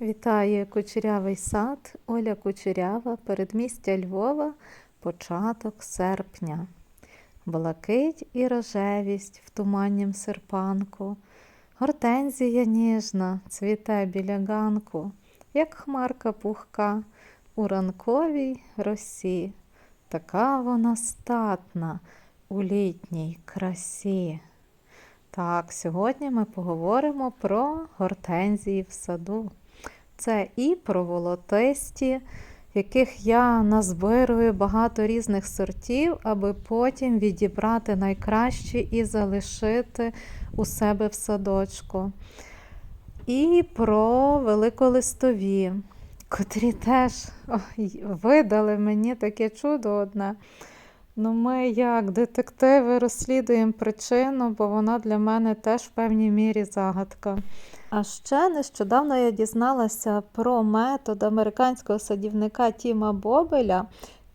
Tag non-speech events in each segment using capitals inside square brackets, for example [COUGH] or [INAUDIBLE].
Вітає кучерявий сад, Оля Кучерява, передмістя Львова, початок серпня. Блакить і рожевість в туманнім серпанку, гортензія ніжна, цвіте біля ганку, як хмарка пухка у ранковій росі. Така вона статна у літній красі. Так, сьогодні ми поговоримо про гортензії в саду. Це і про волотисті, яких я назбирую багато різних сортів, аби потім відібрати найкращі і залишити у себе в садочку. І про великолистові, котрі теж ой, видали мені таке чудо одне. Ну, ми, як детективи, розслідуємо причину, бо вона для мене теж в певній мірі загадка. А ще нещодавно я дізналася про метод американського садівника Тіма Бобеля.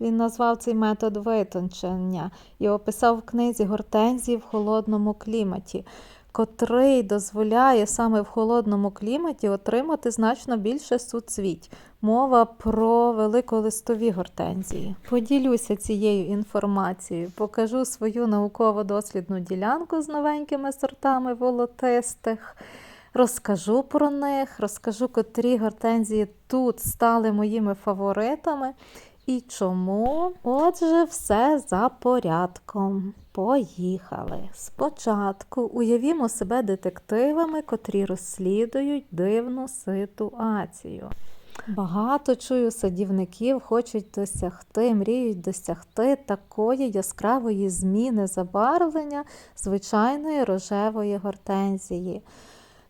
Він назвав цей метод витончення і описав в книзі гортензії в холодному кліматі, котрий дозволяє саме в холодному кліматі отримати значно більше суцвіть. Мова про великолистові гортензії. Поділюся цією інформацією, покажу свою науково-дослідну ділянку з новенькими сортами волотистих. Розкажу про них, розкажу, котрі гортензії тут стали моїми фаворитами і чому. Отже, все за порядком. Поїхали. Спочатку уявімо себе детективами, котрі розслідують дивну ситуацію. Багато чую садівників хочуть досягти, мріють досягти такої яскравої зміни забарвлення звичайної рожевої гортензії.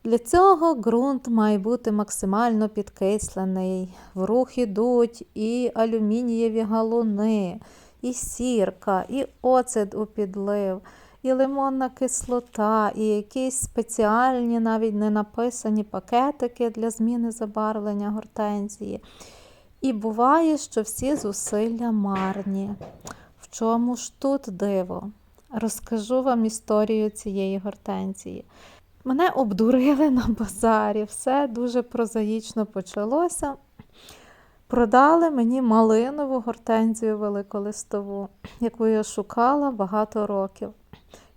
Для цього ґрунт має бути максимально підкислений. В рух ідуть і алюмінієві галуни, і сірка, і оцет у підлив, і лимонна кислота, і якісь спеціальні, навіть не написані пакетики для зміни забарвлення гортензії. І буває, що всі зусилля марні. В чому ж тут диво? Розкажу вам історію цієї гортензії. Мене обдурили на базарі, все дуже прозаїчно почалося. Продали мені малинову гортензію великолистову, яку я шукала багато років.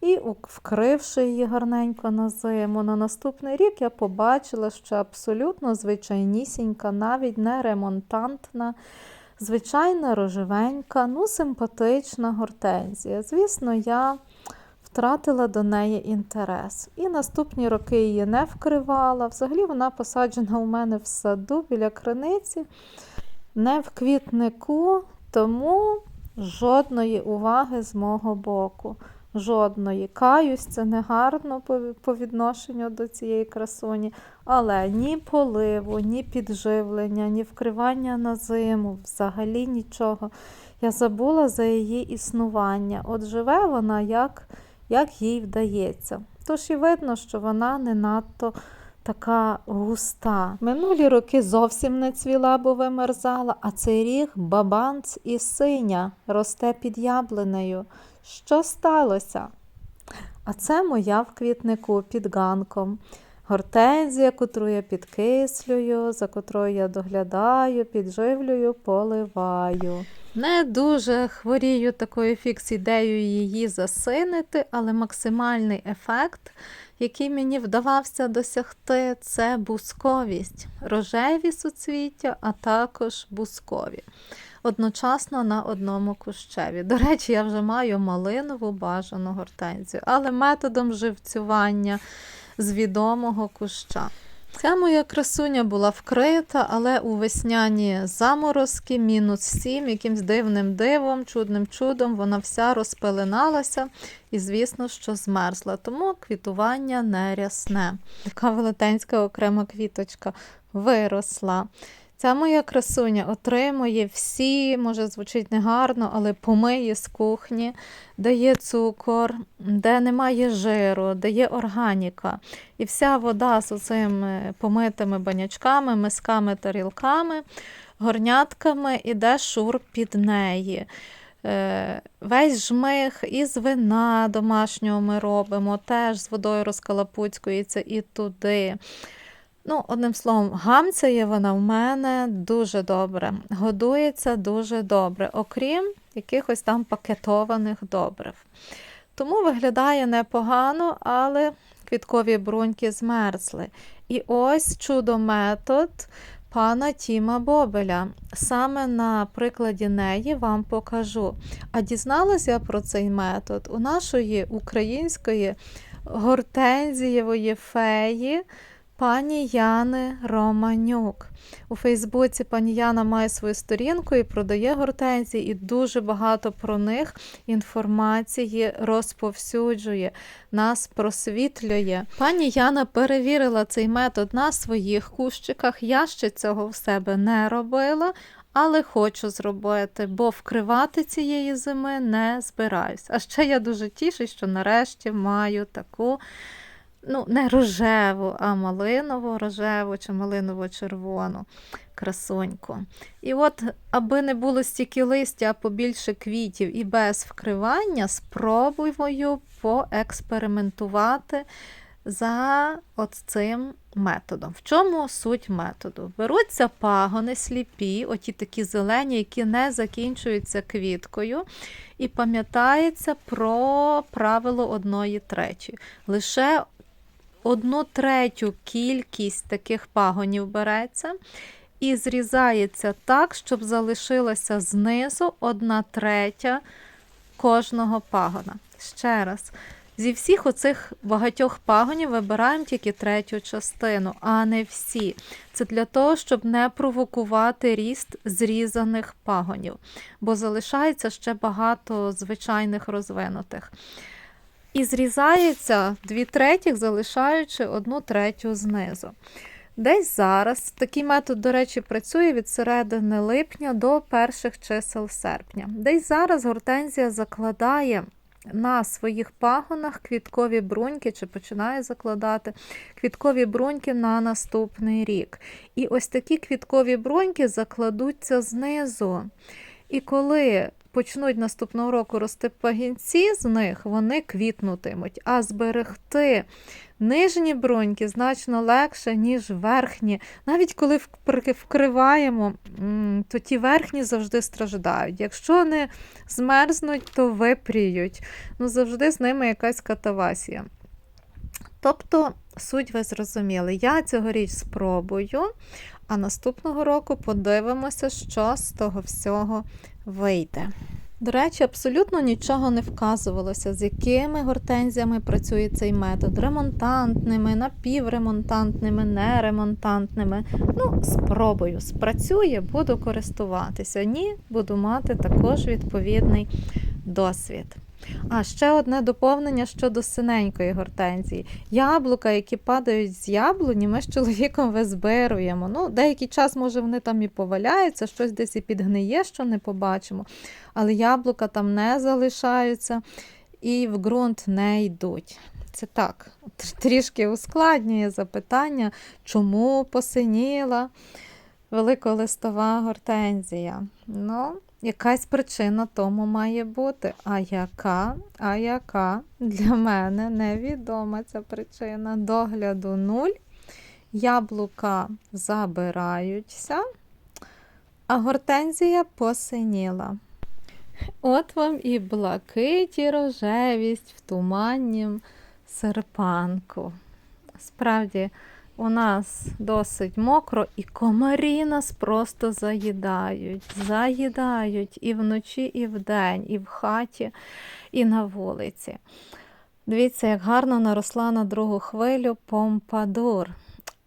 І, вкривши її гарненько на зиму, на наступний рік я побачила, що абсолютно звичайнісінька, навіть не ремонтантна, звичайна рожевенька, ну, симпатична гортензія. Звісно, я втратила до неї інтерес. І наступні роки її не вкривала. Взагалі вона посаджена у мене в саду біля криниці, не в квітнику, тому жодної уваги з мого боку. Жодної. Каюсь, це не гарно по відношенню до цієї красуні, але ні поливу, ні підживлення, ні вкривання на зиму, взагалі нічого. Я забула за її існування. От живе вона як як їй вдається. Тож і видно, що вона не надто така густа. Минулі роки зовсім не цвіла, бо вимерзала, а цей рік бабанц і синя росте під яблунею. Що сталося? А це моя в квітнику під ганком. Гортензія, котру я підкислюю, за котрою я доглядаю, підживлюю, поливаю. Не дуже хворію такою фікс-ідеєю її засинити, але максимальний ефект, який мені вдавався досягти, це бусковість, рожеві суцвіття, а також бускові. Одночасно на одному кущеві. До речі, я вже маю малинову бажану гортензію, але методом живцювання з відомого куща. Ця моя красуня була вкрита, але у весняні заморозки, мінус 7, якимсь дивним дивом, чудним чудом, вона вся розпеленалася і, звісно, що змерзла. Тому квітування не рясне. Така велетенська окрема квіточка виросла. Ця моя красуня отримує всі, може, звучить негарно, але помиє з кухні, де є цукор, де немає жиру, де є органіка. І вся вода з цими помитими банячками, мисками, тарілками, горнятками іде шур під неї. Е, весь жмих із вина домашнього ми робимо, теж з водою розкалапуцькується і туди. Ну, одним словом, гамцяє вона в мене дуже добре, годується дуже добре, окрім якихось там пакетованих добрив. Тому виглядає непогано, але квіткові бруньки змерзли. І ось чудо-метод пана Тіма Бобеля. Саме на прикладі неї вам покажу. А дізналася я про цей метод у нашої української гортензієвої феї пані Яни Романюк. У Фейсбуці пані Яна має свою сторінку і продає гортензії, і дуже багато про них інформації розповсюджує, нас просвітлює. Пані Яна перевірила цей метод на своїх кущиках. Я ще цього в себе не робила. Але хочу зробити, бо вкривати цієї зими не збираюсь. А ще я дуже тішусь, що нарешті маю таку ну, не рожеву, а малиново рожеву чи малиново-червону красоньку. І от, аби не було стільки листя, а побільше квітів і без вкривання, спробую поекспериментувати за от цим методом. В чому суть методу? Беруться пагони сліпі, оті такі зелені, які не закінчуються квіткою, і пам'ятається про правило одної третьої. Лише одну третю кількість таких пагонів береться і зрізається так, щоб залишилася знизу одна третя кожного пагона. Ще раз. Зі всіх оцих багатьох пагонів вибираємо тільки третю частину, а не всі. Це для того, щоб не провокувати ріст зрізаних пагонів, бо залишається ще багато звичайних розвинутих. І зрізається дві третіх, залишаючи одну третю знизу. Десь зараз такий метод, до речі, працює від середини липня до перших чисел серпня. Десь зараз гортензія закладає на своїх пагонах квіткові бруньки, чи починає закладати квіткові бруньки на наступний рік. І ось такі квіткові бруньки закладуться знизу. І коли почнуть наступного року рости пагінці з них, вони квітнутимуть, а зберегти нижні бруньки значно легше, ніж верхні. Навіть коли вкриваємо, то ті верхні завжди страждають. Якщо не змерзнуть, то випріють. Ну, Завжди з ними якась катавасія. Тобто, суть ви зрозуміли, я цьогоріч спробую, а наступного року подивимося, що з того всього вийде. До речі, абсолютно нічого не вказувалося, з якими гортензіями працює цей метод: ремонтантними, напівремонтантними, неремонтантними. Ну, спробую, спрацює, буду користуватися. Ні, буду мати також відповідний досвід. А ще одне доповнення щодо синенької гортензії. Яблука, які падають з яблуні, ми з чоловіком визбируємо. Ну, Деякий час, може, вони там і поваляються, щось десь і підгниє, що не побачимо. Але яблука там не залишаються і в ґрунт не йдуть. Це так, трішки ускладнює запитання, чому посиніла великолистова гортензія. Ну, Якась причина тому має бути. А яка? А яка? Для мене невідома ця причина. Догляду нуль. Яблука забираються, а гортензія посиніла. От вам і блакить, і рожевість в туманнім серпанку. Справді, у нас досить мокро, і комарі нас просто заїдають. Заїдають і вночі, і вдень, і в хаті, і на вулиці. Дивіться, як гарно наросла на другу хвилю помпадур.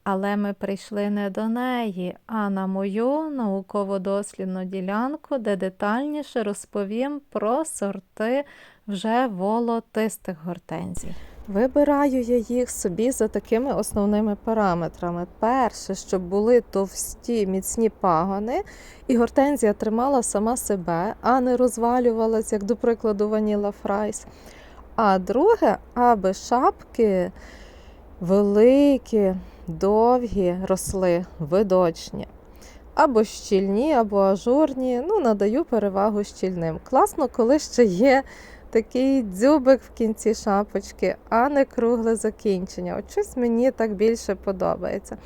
Але ми прийшли не до неї, а на мою науково-дослідну ділянку, де детальніше розповім про сорти вже волотистих гортензій. Вибираю я їх собі за такими основними параметрами. Перше, щоб були товсті, міцні пагони, і гортензія тримала сама себе, а не розвалювалась, як, до прикладу, ваніла фрайс. А друге, аби шапки великі, довгі росли, видочні. Або щільні, або ажурні. Ну, надаю перевагу щільним. Класно, коли ще є такий дзюбик в кінці шапочки, а не кругле закінчення. От щось мені так більше подобається.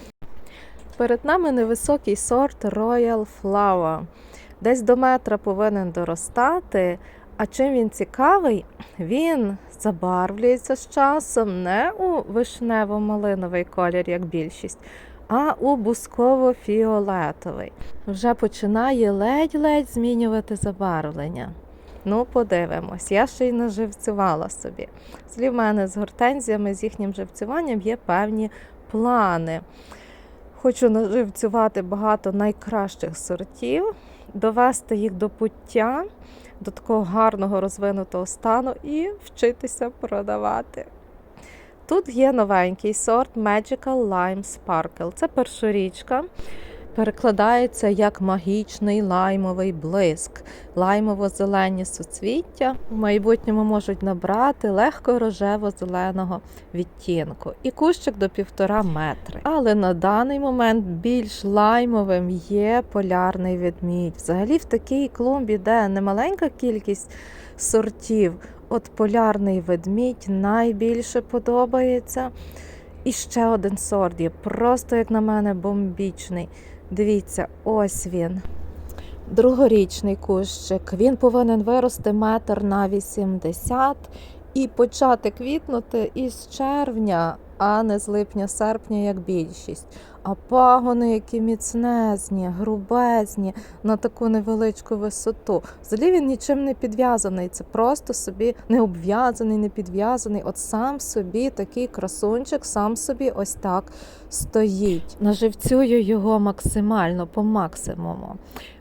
Перед нами невисокий сорт Royal Flower. Десь до метра повинен доростати. А чим він цікавий? Він забарвлюється з часом не у вишнево-малиновий колір, як більшість, а у бусково-фіолетовий. Вже починає ледь-ледь змінювати забарвлення. Ну, подивимось, я ще й наживцювала собі. Слів мене з гортензіями, з їхнім живцюванням є певні плани. Хочу наживцювати багато найкращих сортів, довести їх до пуття, до такого гарного розвинутого стану і вчитися продавати. Тут є новенький сорт Magical Lime Sparkle. Це першорічка. Перекладається як магічний лаймовий блиск. Лаймово-зелені суцвіття в майбутньому можуть набрати легко рожево-зеленого відтінку. І кущик до півтора метри. Але на даний момент більш лаймовим є полярний ведмідь. Взагалі в такій клумбі, де немаленька кількість сортів, от полярний ведмідь найбільше подобається. І ще один сорт є, просто, як на мене, бомбічний. Дивіться, ось він. Другорічний кущик. Він повинен вирости метр на 80 і почати квітнути із червня, а не з липня-серпня, як більшість. А пагони, які міцнезні, грубезні на таку невеличку висоту. Взагалі він нічим не підв'язаний. Це просто собі не обв'язаний, не підв'язаний. От сам собі такий красунчик, сам собі ось так стоїть. Наживцюю його максимально по максимуму.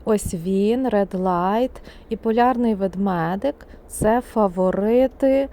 Ось він, Red Light і полярний ведмедик це фаворити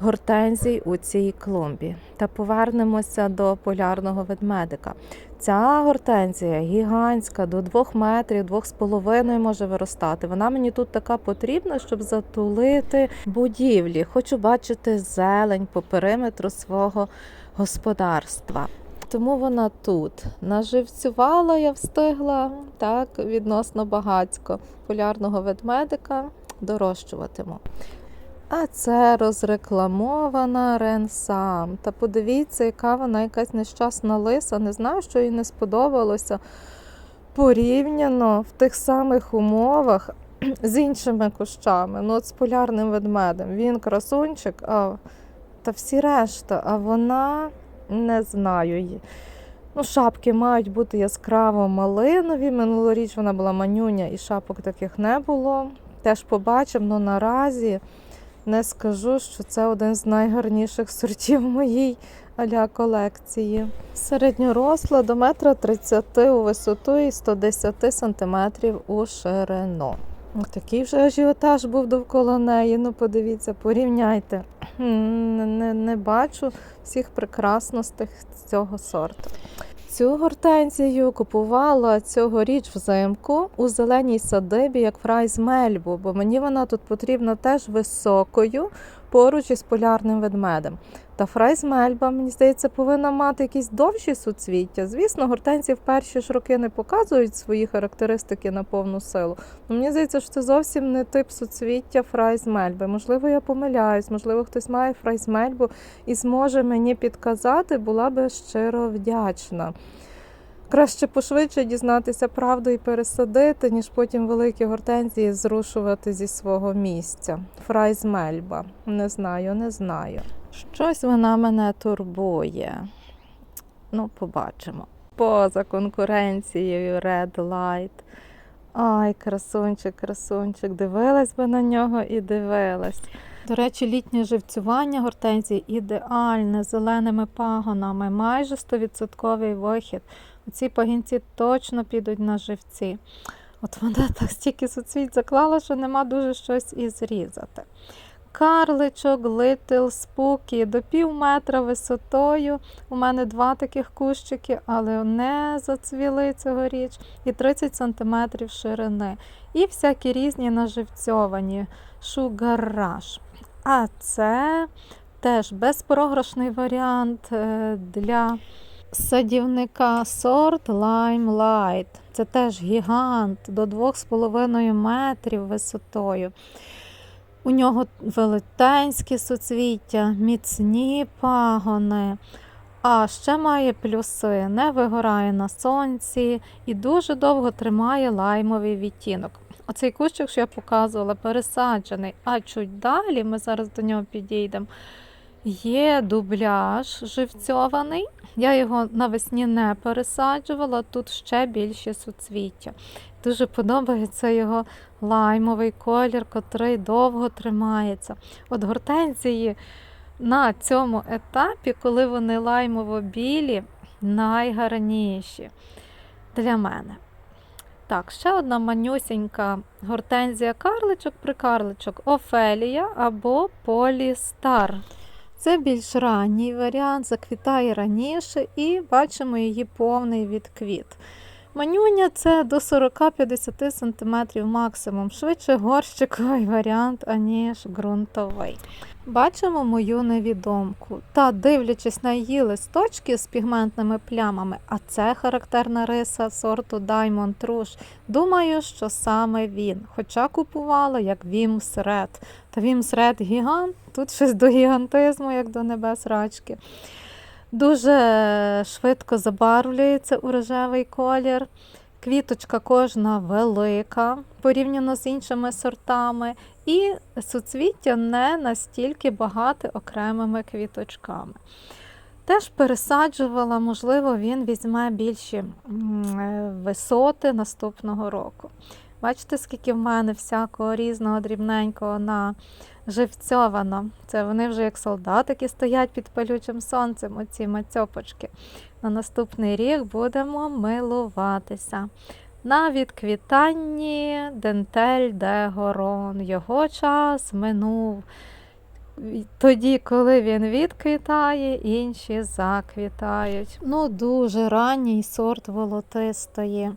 гортензій у цій клумбі. Та повернемося до полярного ведмедика. Ця гортензія гігантська, до 2 метрів, 2,5 може виростати. Вона мені тут така потрібна, щоб затулити будівлі. Хочу бачити зелень по периметру свого господарства. Тому вона тут. Наживцювала я встигла так відносно багацько полярного ведмедика дорощуватиму. А це розрекламована Ренсам. Та подивіться, яка вона якась нещасна лиса. Не знаю, що їй не сподобалося порівняно в тих самих умовах з іншими кущами. Ну, от з полярним ведмедем. Він красунчик, а та всі решта, а вона не знаю. її. Ну, Шапки мають бути яскраво малинові. Минулоріч вона була манюня і шапок таких не було. Теж побачимо, але наразі не скажу, що це один з найгарніших сортів моїй аля колекції. Середньоросла до метра 30 у висоту і 110 сантиметрів у ширину. Такий вже ажіотаж був довкола неї. Ну, подивіться, порівняйте. Не, не, не бачу всіх прекрасностей цього сорту. Цю гортензію купувала цьогоріч взимку у зеленій садибі, як фрайз Мельбу, бо мені вона тут потрібна теж високою поруч із полярним ведмедем. Та фрайз Мельба, мені здається, повинна мати якісь довші суцвіття. Звісно, гортензії в перші ж роки не показують свої характеристики на повну силу. Но мені здається, що це зовсім не тип суцвіття фрайз Мельби. Можливо, я помиляюсь, можливо, хтось має фрайз Мельбу і зможе мені підказати, була би щиро вдячна. Краще пошвидше дізнатися правду і пересадити, ніж потім великі гортензії зрушувати зі свого місця. Фрайз Мельба. Не знаю, не знаю. Щось вона мене турбує. Ну, побачимо. Поза конкуренцією Red Light. Ай, красунчик, красунчик. Дивилась би на нього і дивилась. До речі, літнє живцювання гортензії ідеальне, зеленими пагонами, майже 100% вихід. Ці пагінці точно підуть на живці. От вона так стільки суцвіть заклала, що нема дуже щось і зрізати. Карличок, литл, спукі до пів метра висотою. У мене два таких кущики, але не зацвіли цьогоріч, і 30 см ширини. І всякі різні наживцьовані шугараш. А це теж безпрограшний варіант е, для садівника сорт Lime Light. Це теж гігант до 2,5 метрів висотою. У нього велетенські суцвіття, міцні пагони. А ще має плюси, не вигорає на сонці і дуже довго тримає лаймовий відтінок. Оцей кущик, що я показувала, пересаджений, а чуть далі, ми зараз до нього підійдемо, є дубляж живцьований. Я його навесні не пересаджувала, тут ще більше суцвіття. Дуже подобається його лаймовий колір, котрий довго тримається. От гортензії на цьому етапі, коли вони лаймово-білі, найгарніші для мене. Так, ще одна манюсінька гортензія карличок прикарличок Офелія або Полістар. Це більш ранній варіант, заквітає раніше і бачимо її повний відквіт. Манюня це до 40-50 см максимум, швидше горщиковий варіант, аніж ґрунтовий. Бачимо мою невідомку. Та дивлячись на її листочки з пігментними плямами, а це характерна риса сорту Diamond Rouge, думаю, що саме він. Хоча купувала як Вімс Ред. Та Вімс Ред гігант, тут щось до гігантизму, як до небес рачки. Дуже швидко забарвлюється у рожевий колір. Квіточка кожна велика порівняно з іншими сортами, і суцвіття не настільки багате окремими квіточками. Теж пересаджувала, можливо, він візьме більші е, висоти наступного року. Бачите, скільки в мене всякого різного дрібненького на живцьовано. Це вони вже як солдатики стоять під палючим сонцем, оці мацьопочки. На наступний рік будемо милуватися. На відквітанні дентель де горон. Його час минув. Тоді, коли він відквітає, інші заквітають. Ну, дуже ранній сорт волотистої.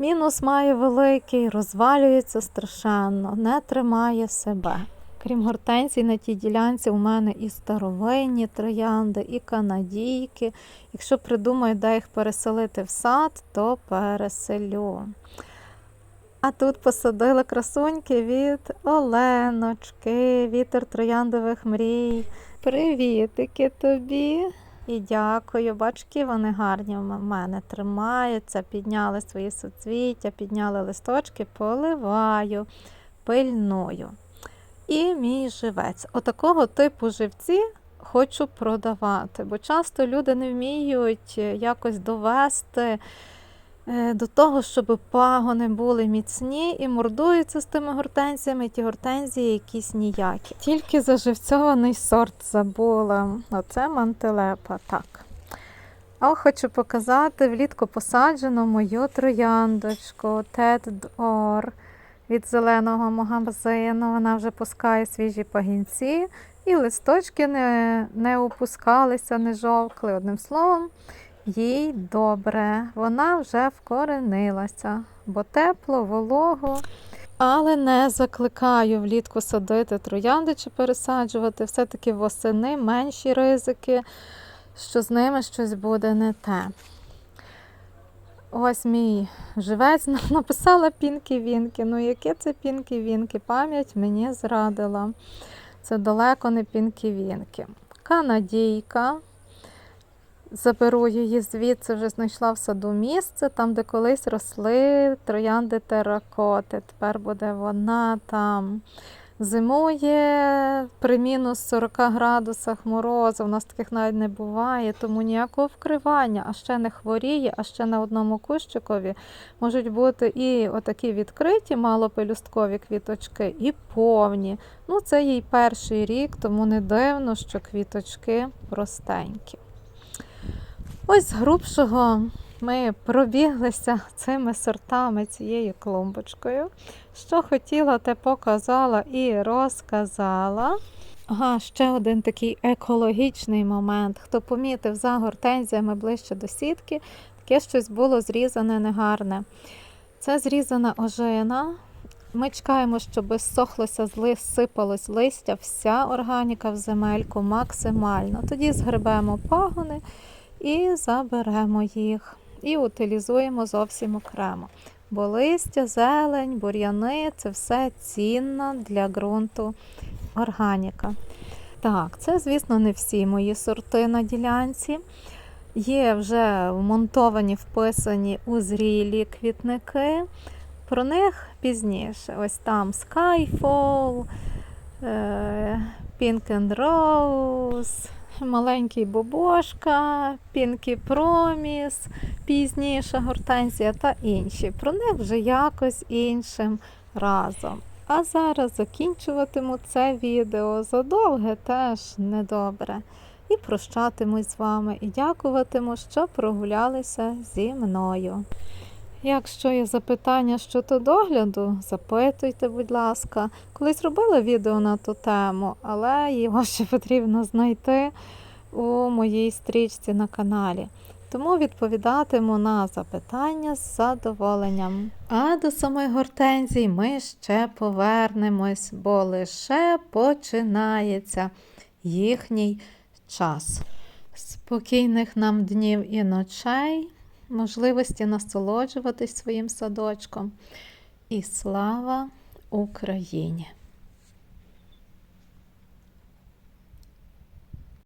Мінус має великий, розвалюється страшенно, не тримає себе. Крім гортензій, на тій ділянці у мене і старовинні троянди, і канадійки. Якщо придумаю, де їх переселити в сад, то переселю. А тут посадила красуньки від Оленочки, вітер трояндових мрій. Привітики тобі! І дякую. Бачки, вони гарні в мене тримаються, підняли свої соцвіття, підняли листочки, поливаю, пильною. І мій живець. Отакого типу живці хочу продавати, бо часто люди не вміють якось довести е, до того, щоб пагони були міцні і мордуються з тими гортензіями, ті гортензії якісь ніякі. Тільки заживцьований сорт забула. Оце мантелепа. Так. А хочу показати влітку посаджену мою трояндочку Тед Ор від зеленого магазину. Вона вже пускає свіжі пагінці, і листочки не не опускалися, не жовкли. Одним словом, їй добре. Вона вже вкоренилася, бо тепло, волого. Але не закликаю влітку садити троянди чи пересаджувати. Все-таки восени менші ризики, що з ними щось буде не те. Ось мій живець [LAUGHS] написала Пінкі-Вінки. Ну, яке це Пінкі-Вінки? Пам'ять мені зрадила. Це далеко не Пінкі-Вінки. Канадійка. Заберу її звідси, вже знайшла в саду місце, там, де колись росли троянди теракоти. Тепер буде вона там. Зимує при мінус 40 градусах морозу, у нас таких навіть не буває, тому ніякого вкривання, а ще не хворіє, а ще на одному кущикові можуть бути і отакі відкриті, малопелюсткові квіточки, і повні. Ну, Це їй перший рік, тому не дивно, що квіточки простенькі. Ось з грубшого ми пробіглися цими сортами, цією клумбочкою. Що хотіла, те показала і розказала. Ага, ще один такий екологічний момент. Хто помітив за гортензіями ближче до сітки, таке щось було зрізане негарне. Це зрізана ожина. Ми чекаємо, щоб зсохлося, сипалось листя, вся органіка в земельку максимально. Тоді згребемо пагони і заберемо їх. І утилізуємо зовсім окремо. Бо листя, зелень, бур'яни це все цінна для ґрунту органіка. Так, це, звісно, не всі мої сорти на ділянці. Є вже вмонтовані, вписані у зрілі квітники. Про них пізніше. Ось там Skyfall, е, Pink and Rose, маленький Бобошка, Pinky Promise, пізніша гортензія та інші. Про них вже якось іншим разом. А зараз закінчуватиму це відео. Задовге теж недобре. І прощатимусь з вами, і дякуватиму, що прогулялися зі мною. Якщо є запитання щодо догляду, запитуйте, будь ласка. Колись робила відео на ту тему, але його ще потрібно знайти у моїй стрічці на каналі. Тому відповідатиму на запитання з задоволенням. А до самої гортензії ми ще повернемось, бо лише починається їхній час. Спокійних нам днів і ночей, можливості насолоджуватись своїм садочком. І слава Україні!